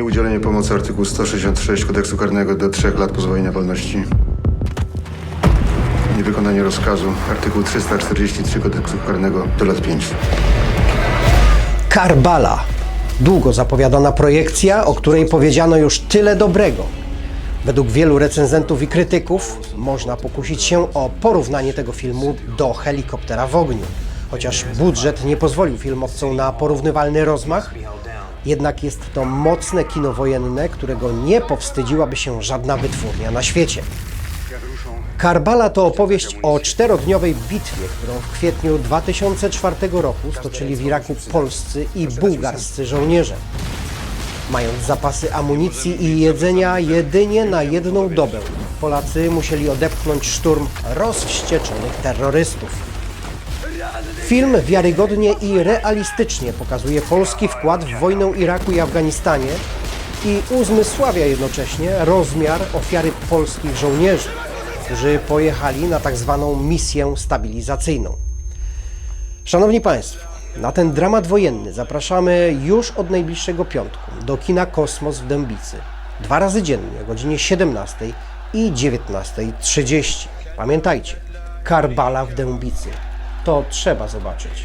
Nieudzielenie pomocy artykuł 166 kodeksu karnego do 3 lat pozbawienia wolności. Niewykonanie rozkazu artykuł 343 kodeksu karnego do lat 5. Karbala. Długo zapowiadana projekcja, o której powiedziano już tyle dobrego. Według wielu recenzentów i krytyków można pokusić się o porównanie tego filmu do Helikoptera w ogniu. Chociaż budżet nie pozwolił filmowcom na porównywalny rozmach, jednak jest to mocne kino wojenne, którego nie powstydziłaby się żadna wytwórnia na świecie. Karbala to opowieść o czterodniowej bitwie, którą w kwietniu 2004 roku stoczyli w Iraku polscy i bułgarscy żołnierze. Mając zapasy amunicji i jedzenia jedynie na jedną dobę, Polacy musieli odepchnąć szturm rozwścieczonych terrorystów. Film wiarygodnie i realistycznie pokazuje polski wkład w wojnę Iraku i Afganistanie i uzmysławia jednocześnie rozmiar ofiary polskich żołnierzy, którzy pojechali na tak zwaną misję stabilizacyjną. Szanowni Państwo, na ten dramat wojenny zapraszamy już od najbliższego piątku do kina Kosmos w Dębicy. Dwa razy dziennie o godzinie 17 i 19.30. Pamiętajcie, Karbala w Dębicy. To trzeba zobaczyć.